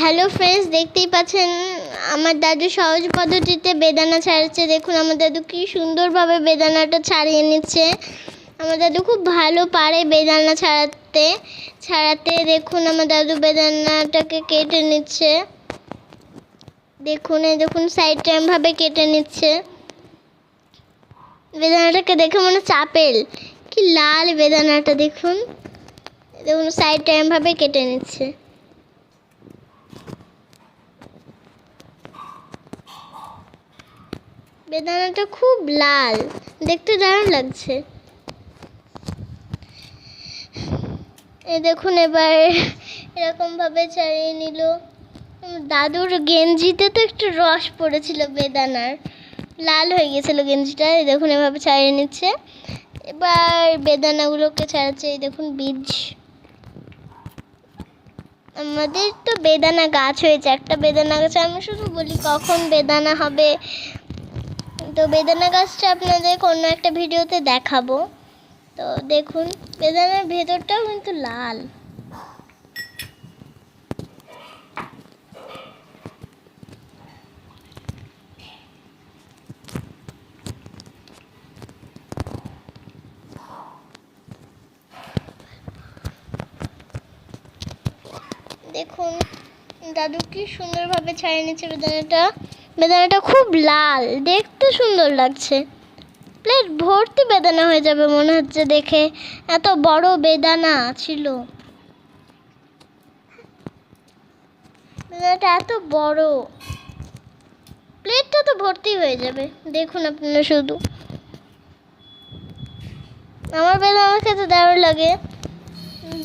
Hello friends দেখতেই পাচ্ছেন, আমার দাদু সহজ পদ্ধতিতে বেদানা ছাড়াচ্ছে দেখুন, আমার দাদু কি সুন্দরভাবে বেদানাটা ছাড়িয়ে নিচ্ছে। আমার দাদু খুব ভালো পারে বেদানা ছাড়াতে। ছাড়াতে দেখুন, আমার দাদু বেদানাটাকে কেটে নিচ্ছে। দেখুন, এই দেখুন সাইড টাইমভাবে কেটে নিচ্ছে। বেদানাটাকে দেখে মনে হচ্ছে আপেল। কি লাল বেদানাটা, দেখুন। দেখুন সাইড টাইমভাবে কেটে নিচ্ছে। বেদানাটা খুব লাল। দেখতে দারুণ লাগছে। এই দেখুন এবার এরকম ভাবে ছাড়িয়ে নিল। দাদুর গেঞ্জিতে তো একটু রস পড়েছিল বেদানার। লাল হয়ে গেছিল গেঞ্জিটা। এই দেখুন এভাবে ছাড়িয়ে নিচ্ছে। এবার বেদানাগুলোকে ছাড়াচ্ছে, এই দেখুন বীজ। আমাদের তো বেদানা গাছ হয়েছে। একটা বেদানা গাছ, আমি শুধু বলি কখন বেদানা হবে তো বেদানা গাছটা আপনাদের অন্য একটা ভিডিওতে দেখাবো। তো দেখুন, বেদানার ভেতরটাও কিন্তু লাল। দেখুন, দাদু কি সুন্দরভাবে ছাড়িয়ে নিচ্ছে বেদানাটা। বেদানাটা খুব লাল, দেখতে সুন্দর লাগছে। প্লেট ভর্তি বেদানা হয়ে যাবে মনে হচ্ছে দেখে। এত বড় বেদানা ছিল। বেদানাটা এত বড়। প্লেটটা তো ভর্তি হয়ে যাবে। দেখুন আপনারা শুধু। আমার বেদানা খেতে দারুণ লাগে।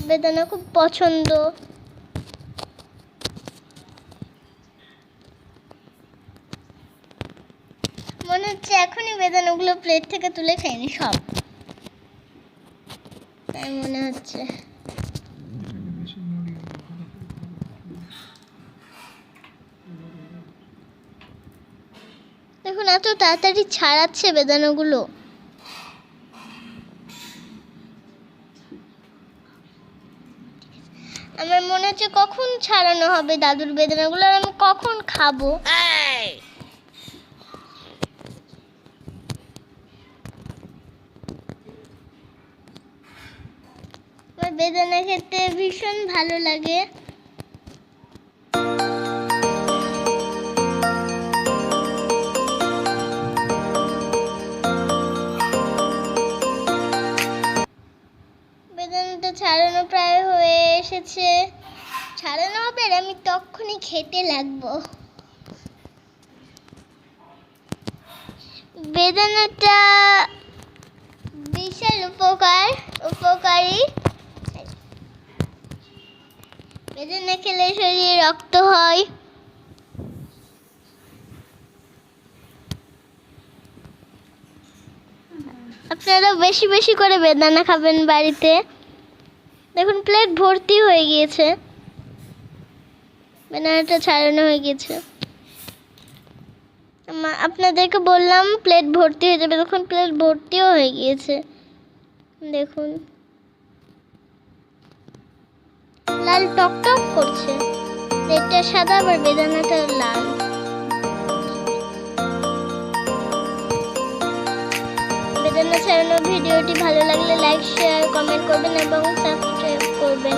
বেদানা খুব পছন্দ। হচ্ছে এখনই বেদানাগুলো প্লেট থেকে তুলে খাইনি, সব। তাই মনে হচ্ছে। দেখুন, এত তাড়াতাড়ি ছাড়াচ্ছে বেদানাগুলো। আমার মনে হচ্ছে কখন ছাড়ানো হবে দাদুর বেদানাগুলো, আর আমি কখন খাব আমার বেদানা খেতে ভীষণ ভালো লাগে। বেদানাটা ছাড়ানো প্রায় হয়ে এসেছে। ছাড়ানো হবে আমি তখনই খেতে লাগবো। বেদানাটা শরীরে রক্ত হয়। আপনারা বেশি বেশি করে বেদানা খাবেন বাড়িতে। দেখুন প্লেট ভর্তি হয়ে গিয়েছে। বেদানাটা ছাড়ানো হয়ে গিয়েছে। আপনাদেরকে বললাম প্লেট ভর্তি হয়ে যাবে। দেখুন প্লেট ভর্তিও হয়ে গিয়েছে। দেখুন। লাল টক টক করছে। প্লেটটা সাদা আবার বেদানাটা লাল। বেদানা ছাড়ানোর ভিডিওটি ভালো লাগলে লাইক শেয়ার কমেন্ট করবেন এবং সাবস্ক্রাইব করবেন।